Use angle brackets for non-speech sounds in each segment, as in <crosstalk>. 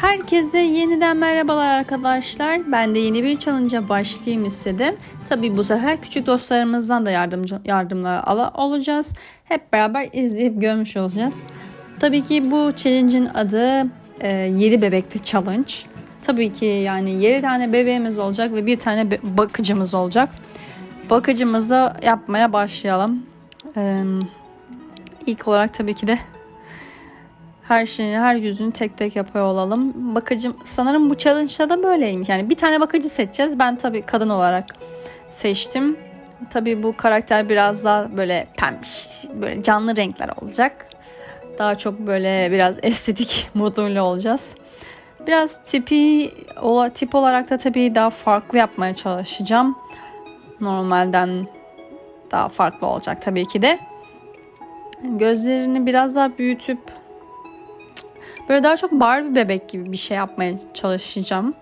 Herkese yeniden merhabalar arkadaşlar. Ben de yeni bir challenge'a başlayayım istedim. Tabii bu sefer küçük dostlarımızdan da yardımcı, yardımlar ala olacağız. Hep beraber izleyip görmüş olacağız. Tabii ki bu challenge'in adı e, 7 bebekli challenge. Tabii ki yani 7 tane bebeğimiz olacak ve bir tane bakıcımız olacak. Bakıcımızı yapmaya başlayalım. Ee, ilk olarak tabii ki de her şeyini, her yüzünü tek tek yapıyor olalım. Bakıcım sanırım bu challenge'da da böyleymiş. Yani bir tane bakıcı seçeceğiz. Ben tabii kadın olarak seçtim. Tabii bu karakter biraz daha böyle pembiş, böyle canlı renkler olacak. Daha çok böyle biraz estetik <laughs> moduyla olacağız. Biraz tipi tip olarak da tabii daha farklı yapmaya çalışacağım. Normalden daha farklı olacak tabii ki de. Gözlerini biraz daha büyütüp Böyle daha çok Barbie bebek gibi bir şey yapmaya çalışacağım.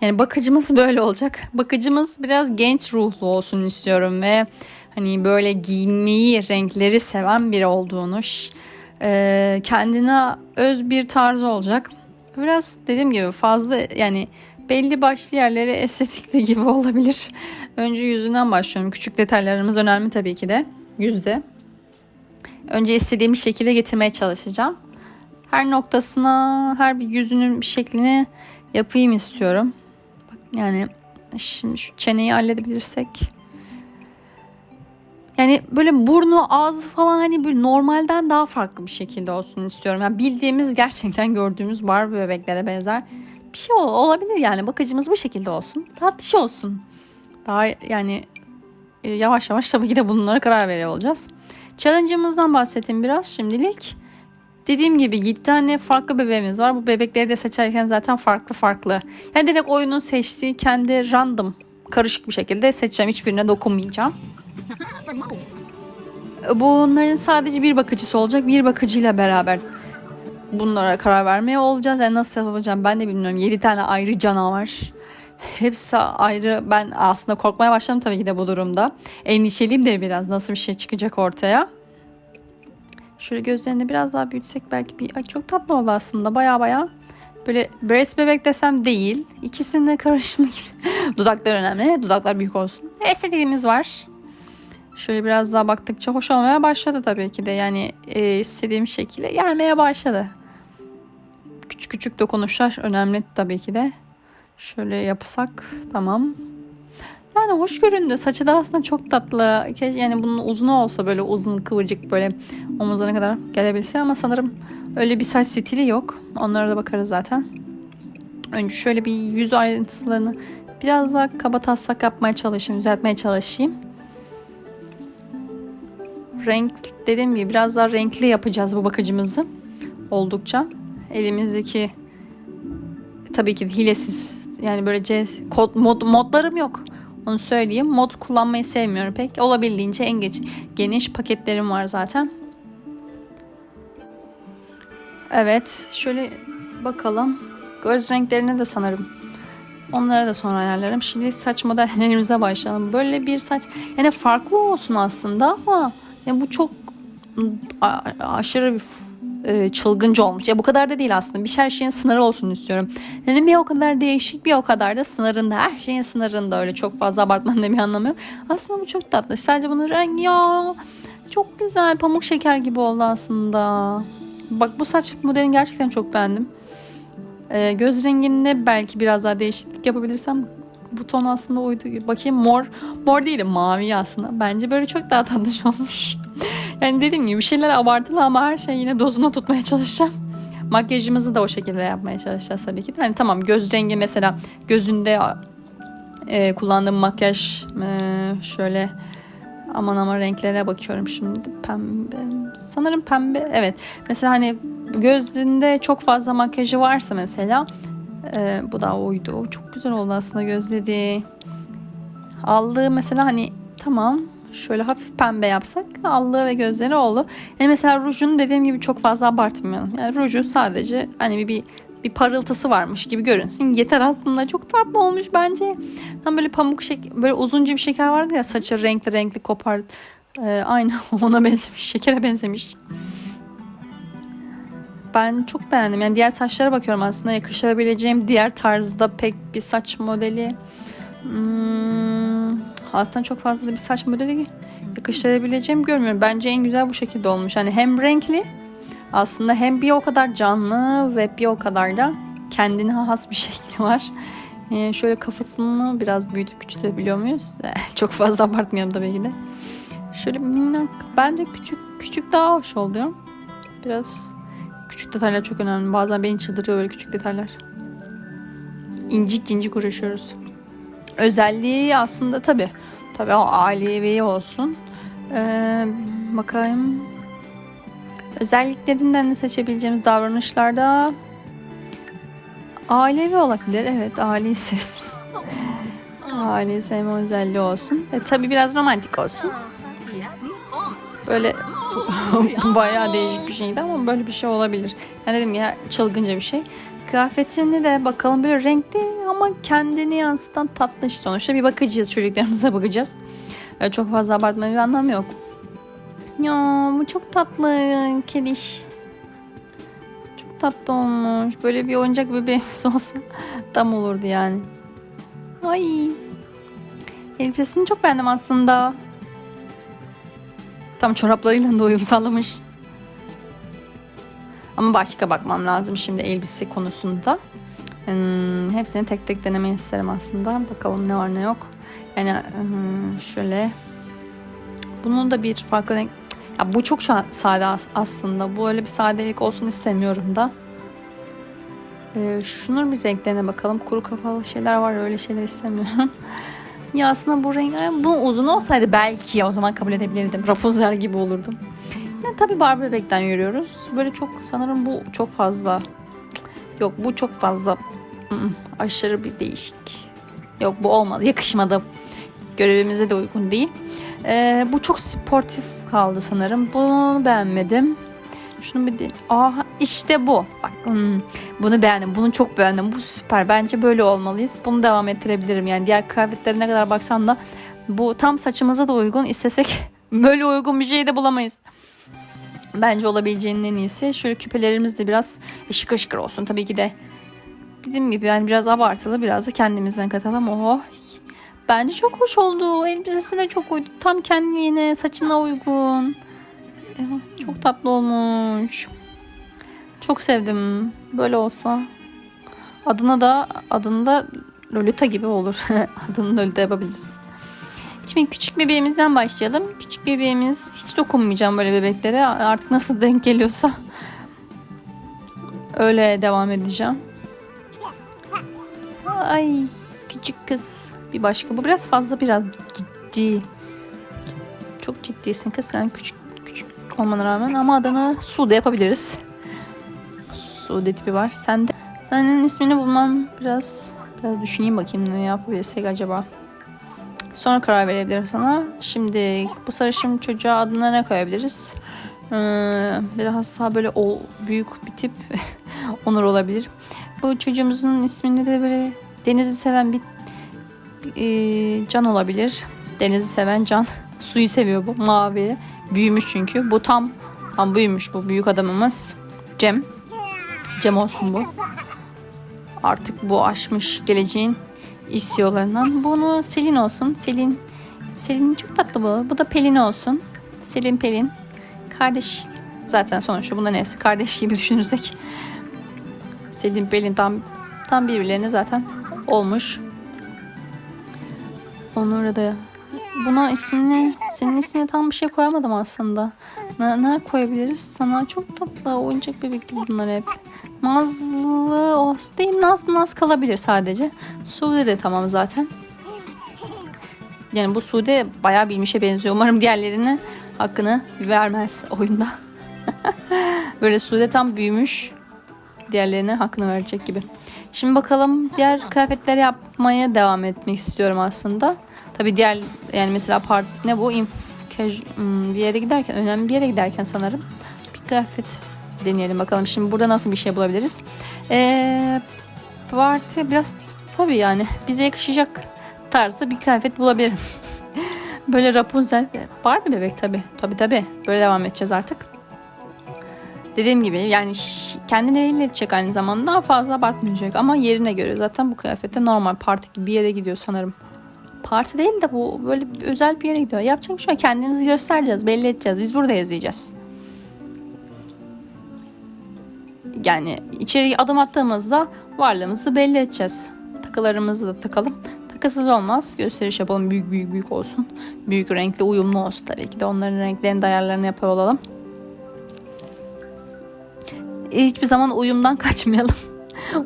Yani bakıcımız <laughs> böyle olacak. Bakıcımız biraz genç ruhlu olsun istiyorum ve hani böyle giyinmeyi, renkleri seven biri olduğunu, e, kendine öz bir tarzı olacak. Biraz dediğim gibi fazla yani belli başlı yerleri estetikli <laughs> gibi olabilir. Önce yüzünden başlıyorum. Küçük detaylarımız önemli tabii ki de. Yüzde. Önce istediğim şekilde getirmeye çalışacağım her noktasına, her bir yüzünün bir şeklini yapayım istiyorum. Yani şimdi şu çeneyi halledebilirsek. Yani böyle burnu, ağzı falan hani böyle normalden daha farklı bir şekilde olsun istiyorum. Yani bildiğimiz gerçekten gördüğümüz Barbie bebeklere benzer bir şey ol- olabilir yani. Bakıcımız bu şekilde olsun. Tatlış olsun. Daha yani e, yavaş yavaş tabii ki de bunlara karar veriyor olacağız. Challenge'ımızdan bahsettim biraz şimdilik. Dediğim gibi 7 tane farklı bebeğimiz var. Bu bebekleri de seçerken zaten farklı farklı. Yani direkt oyunun seçtiği kendi random karışık bir şekilde seçeceğim. Hiçbirine dokunmayacağım. Bunların sadece bir bakıcısı olacak. Bir bakıcıyla beraber bunlara karar vermeye olacağız. Yani nasıl yapacağım ben de bilmiyorum. 7 tane ayrı canavar. Hepsi ayrı. Ben aslında korkmaya başladım tabii ki de bu durumda. Endişeliyim de biraz nasıl bir şey çıkacak ortaya. Şöyle gözlerini biraz daha büyütsek belki bir... Ay çok tatlı oldu aslında baya baya. Böyle breast bebek desem değil. İkisinin de karışımı gibi. <laughs> Dudaklar önemli. Dudaklar büyük olsun. Estetiğimiz var. Şöyle biraz daha baktıkça hoş olmaya başladı tabii ki de. Yani e, istediğim şekilde gelmeye başladı. Küçük küçük dokunuşlar önemli tabii ki de. Şöyle yapsak tamam. Yani hoş göründü. Saçı da aslında çok tatlı. Yani bunun uzun olsa böyle uzun kıvırcık böyle omuzlarına kadar gelebilse ama sanırım öyle bir saç stili yok. Onlara da bakarız zaten. Önce şöyle bir yüz ayrıntılarını biraz daha kaba taslak yapmaya çalışayım, düzeltmeye çalışayım. Renk dediğim gibi biraz daha renkli yapacağız bu bakıcımızı. Oldukça. Elimizdeki tabii ki hilesiz yani böyle C, kod, mod, modlarım yok. Onu söyleyeyim. Mod kullanmayı sevmiyorum pek. Olabildiğince en geç, geniş paketlerim var zaten. Evet. Şöyle bakalım. Göz renklerine de sanırım. Onlara da sonra ayarlarım. Şimdi saç modellerimize başlayalım. Böyle bir saç yani farklı olsun aslında ama ya bu çok aşırı bir e, çılgınca olmuş. Ya bu kadar da değil aslında. Bir her şeyin sınırı olsun istiyorum. Dedim bir o kadar değişik bir o kadar da sınırında. Her şeyin sınırında öyle çok fazla abartmanın da bir anlamı yok. Aslında bu çok tatlı. Sadece bunun rengi ya çok güzel. Pamuk şeker gibi oldu aslında. Bak bu saç modelini gerçekten çok beğendim. E, göz renginde belki biraz daha değişiklik yapabilirsem bu ton aslında uydu. Bakayım mor. Mor değil mavi aslında. Bence böyle çok daha <laughs> tatlış olmuş. Yani dediğim gibi bir şeyler abartılı ama her şeyi yine dozuna tutmaya çalışacağım. Makyajımızı da o şekilde yapmaya çalışacağız tabii ki. Hani tamam göz rengi mesela gözünde e, kullandığım makyaj e, şöyle aman aman renklere bakıyorum şimdi. Pembe. Sanırım pembe. Evet. Mesela hani gözünde çok fazla makyajı varsa mesela e, bu da oydu. Çok güzel oldu aslında gözleri. Aldığı mesela hani tamam şöyle hafif pembe yapsak allığı ve gözleri oldu. Yani mesela rujunu dediğim gibi çok fazla abartmayalım. Yani ruju sadece hani bir, bir bir parıltısı varmış gibi görünsün. Yeter aslında. Çok tatlı olmuş bence. Tam böyle pamuk şeker, böyle uzunca bir şeker vardı ya saçı renkli renkli kopar. Ee, aynı <laughs> ona benzemiş. Şekere benzemiş. Ben çok beğendim. Yani diğer saçlara bakıyorum aslında yakışabileceğim diğer tarzda pek bir saç modeli. Hmm, aslında çok fazla da bir saç modeli yakıştırabileceğim görmüyorum. Bence en güzel bu şekilde olmuş. Hani hem renkli aslında hem bir o kadar canlı ve bir o kadar da kendine has bir <laughs> şekli var. Ee, şöyle kafasını biraz büyütüp küçültebiliyor muyuz? <laughs> çok fazla abartmayalım tabii ki de. Şöyle minnak. Bence küçük küçük daha hoş oluyor. Biraz küçük detaylar çok önemli. Bazen beni çıldırıyor böyle küçük detaylar. İncik incik uğraşıyoruz. Özelliği aslında tabii. Tabii o ailevi olsun. Ee, bakayım. Özelliklerinden de seçebileceğimiz davranışlarda ailevi olabilir. Evet aileyi sevsin. <laughs> aileyi sevme özelliği olsun. E, tabii biraz romantik olsun. Böyle <laughs> <laughs> bayağı değişik bir şeydi ama böyle bir şey olabilir. Yani dedim ya çılgınca bir şey. Kıyafetini de bakalım böyle renkli ama kendini yansıtan tatlı iş sonuçta bir bakacağız çocuklarımıza bakacağız. Öyle çok fazla abartmanın bir anlamı yok. Ya bu çok tatlı kediş. Çok tatlı olmuş. Böyle bir oyuncak bebeğimiz olsa tam olurdu yani. Ay. Elbisesini çok beğendim aslında. Tam çoraplarıyla da uyum sağlamış. Ama başka bakmam lazım şimdi elbise konusunda. Hmm, hepsini tek tek denemeyi isterim aslında. Bakalım ne var ne yok. Yani hmm, şöyle. Bunun da bir farklı renk. Ya bu çok sade as- aslında. Bu öyle bir sadelik olsun istemiyorum da. Ee, şunun bir renklerine bakalım. Kuru kafalı şeyler var öyle şeyler istemiyorum. <laughs> ya aslında bu renk bu uzun olsaydı belki o zaman kabul edebilirdim. Rapunzel gibi olurdum. Yine tabii Barbie bebekten yürüyoruz. Böyle çok sanırım bu çok fazla. Yok bu çok fazla aşırı bir değişik. Yok bu olmadı yakışmadı. Görevimize de uygun değil. Ee, bu çok sportif kaldı sanırım. Bunu beğenmedim. Şunu bir de... Aha işte bu. Bak hmm, bunu beğendim. Bunu çok beğendim. Bu süper. Bence böyle olmalıyız. Bunu devam ettirebilirim. Yani diğer kıyafetlere ne kadar baksam da bu tam saçımıza da uygun. İstesek <laughs> böyle uygun bir şey de bulamayız. Bence olabileceğinin en iyisi. Şöyle küpelerimiz de biraz şıkır şıkır olsun. Tabii ki de dediğim gibi yani biraz abartılı biraz da kendimizden katalım. Oho. Bence çok hoş oldu. Elbisesi de çok uydu. Tam kendine, saçına uygun. Çok tatlı olmuş. Çok sevdim. Böyle olsa. Adına da adını da Lolita gibi olur. <laughs> Adını Lolita yapabiliriz. Şimdi küçük bebeğimizden başlayalım. Küçük bebeğimiz hiç dokunmayacağım böyle bebeklere. Artık nasıl denk geliyorsa öyle devam edeceğim. Ay küçük kız. Bir başka. Bu biraz fazla biraz ciddi. Çok ciddisin kız sen küçük küçük olmana rağmen ama adını Sude yapabiliriz. Sude tipi var. Sen de senin ismini bulmam biraz biraz düşüneyim bakayım ne yapabilirsek acaba. Sonra karar verebilirim sana. Şimdi bu sarışın çocuğa adına ne koyabiliriz? Ee, biraz daha böyle o büyük bir tip <laughs> Onur olabilir. Bu çocuğumuzun ismini de böyle denizi seven bir e, can olabilir. Denizi seven can. <laughs> Suyu seviyor bu mavi. Büyümüş çünkü. Bu tam tam büyümüş bu büyük adamımız. Cem. Cem olsun bu. Artık bu aşmış geleceğin iş yollarından. Bunu Selin olsun. Selin. Selin çok tatlı bu. Bu da Pelin olsun. Selin Pelin. Kardeş. Zaten sonuçta bunların hepsi kardeş gibi düşünürsek. Selin Pelin tam tam birbirlerine zaten olmuş. Onur'a da buna ismini senin ismine tam bir şey koyamadım aslında. Ne, ne koyabiliriz sana? Çok tatlı oyuncak bebekli bunlar hep. Nazlı olsun değil Naz Naz kalabilir sadece. Sude de tamam zaten. Yani bu Sude bayağı bilmişe benziyor. Umarım diğerlerine hakkını vermez oyunda. <laughs> Böyle Sude tam büyümüş. Diğerlerine hakkını verecek gibi. Şimdi bakalım diğer kıyafetler yapmaya devam etmek istiyorum aslında. Tabii diğer yani mesela part ne bu Inf hmm, bir yere giderken önemli bir yere giderken sanırım bir kıyafet deneyelim bakalım. Şimdi burada nasıl bir şey bulabiliriz? Ee, parti biraz tabii yani bize yakışacak tarzda bir kıyafet bulabilirim. <laughs> Böyle Rapunzel var mı bebek tabii. Tabii tabii. Böyle devam edeceğiz artık. Dediğim gibi yani kendini belli edecek aynı zamanda fazla abartmayacak ama yerine göre zaten bu kıyafette normal parti gibi bir yere gidiyor sanırım. Parti değil de bu böyle özel bir yere gidiyor. Yapacak bir şey yok. Kendinizi göstereceğiz, belli edeceğiz. Biz burada izleyeceğiz. Yani içeri adım attığımızda varlığımızı belli edeceğiz. Takılarımızı da takalım. Takısız olmaz. Gösteriş yapalım. Büyük büyük büyük olsun. Büyük renkli uyumlu olsun tabii ki de. Onların renklerini de ayarlarını yapar olalım. Hiçbir zaman uyumdan <laughs> kaçmayalım.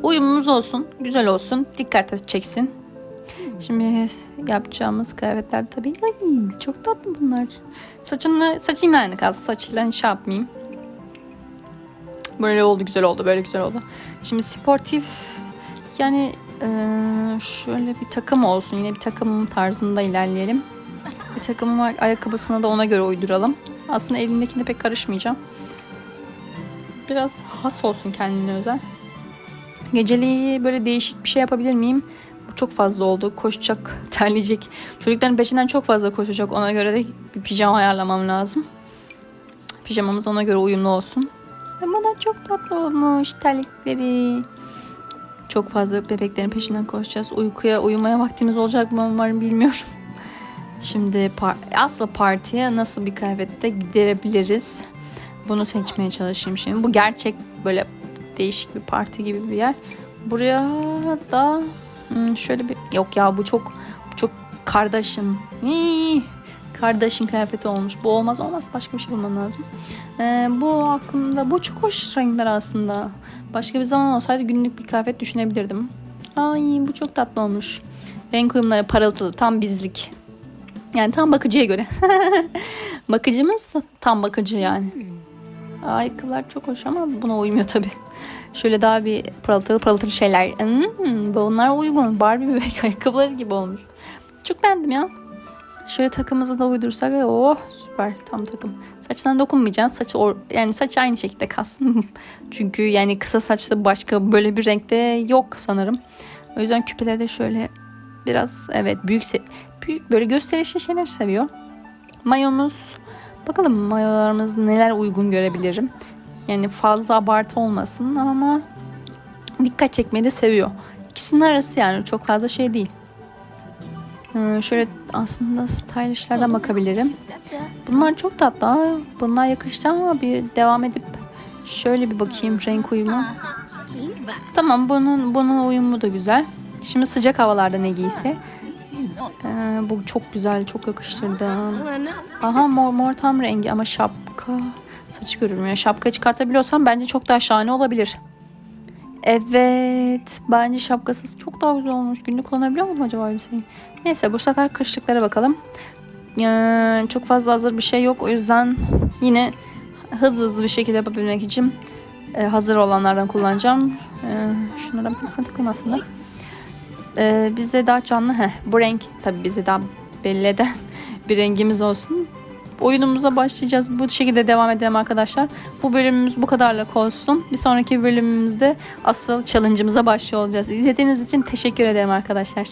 Uyumumuz olsun. Güzel olsun. Dikkat çeksin. Şimdi yapacağımız kıyafetler tabii. Ay çok tatlı bunlar. Saçını, saçıyla aynı kalsın. Saçıyla hiç şey yapmayayım. Böyle oldu güzel oldu böyle güzel oldu. Şimdi sportif yani eee, şöyle bir takım olsun. Yine bir takım tarzında ilerleyelim. Bir takım var. Ayakkabısına da ona göre uyduralım. Aslında elindekine pek karışmayacağım. Biraz has olsun kendine özel. Geceliği böyle değişik bir şey yapabilir miyim? Bu çok fazla oldu. Koşacak, <laughs> terleyecek. Çocukların peşinden çok fazla koşacak. Ona göre de bir pijama ayarlamam lazım. Pijamamız ona göre uyumlu olsun. Ama da çok tatlı olmuş terlikleri. Çok fazla bebeklerin peşinden koşacağız. Uykuya, uyumaya vaktimiz olacak mı umarım bilmiyorum. Şimdi par- asıl partiye nasıl bir kıyafette giderebiliriz? Bunu seçmeye çalışayım şimdi. Bu gerçek böyle değişik bir parti gibi bir yer. Buraya da hmm, şöyle bir yok ya bu çok çok kardeşin. Hii, Kardeşin kıyafeti olmuş. Bu olmaz olmaz. Başka bir şey bulmam lazım. Ee, bu aklımda. Bu çok hoş renkler aslında. Başka bir zaman olsaydı günlük bir kıyafet düşünebilirdim. Ay bu çok tatlı olmuş. Renk uyumları parıltılı. Tam bizlik. Yani tam bakıcıya göre. <laughs> Bakıcımız da tam bakıcı yani. Ayakkabılar çok hoş ama buna uymuyor tabii. Şöyle daha bir parıltılı parıltılı şeyler. Hmm, bunlar uygun. Barbie bebek <laughs> ayakkabıları gibi olmuş. Çok beğendim ya. Şöyle takımızı da uydursak oh süper tam takım. Saçına dokunmayacağım. Saçı or- yani saç aynı şekilde kalsın. <laughs> Çünkü yani kısa saçlı başka böyle bir renkte yok sanırım. O yüzden küpeleri de şöyle biraz evet büyük büyük böyle gösterişli şeyler seviyor. Mayomuz bakalım mayolarımız neler uygun görebilirim. Yani fazla abartı olmasın ama dikkat çekmeyi de seviyor. İkisinin arası yani çok fazla şey değil. Ee, şöyle aslında stylishlerden bakabilirim. Bunlar çok tatlı. Bunlar yakıştı ama bir devam edip şöyle bir bakayım renk uyumu. Tamam bunun bunun uyumu da güzel. Şimdi sıcak havalarda ne giyse. Ee, bu çok güzel, çok yakıştırdı. Aha mor, mor tam rengi ama şapka saçı görünmüyor. Şapka çıkartabiliyorsam bence çok daha şahane olabilir. Evet. Bence şapkasız çok daha güzel olmuş. Günlük kullanabiliyor muyum acaba elbiseyi? Neyse bu sefer kışlıklara bakalım. Ee, çok fazla hazır bir şey yok. O yüzden yine hızlı hızlı bir şekilde yapabilmek için e, hazır olanlardan kullanacağım. Ee, şunlara bir tanesine tıklayayım aslında. Ee, bize daha canlı. Heh, bu renk tabii bize daha belli eden <laughs> bir rengimiz olsun. Oyunumuza başlayacağız. Bu şekilde devam edelim arkadaşlar. Bu bölümümüz bu kadarlık olsun. Bir sonraki bölümümüzde asıl challenge'ımıza başlıyor olacağız. İzlediğiniz için teşekkür ederim arkadaşlar.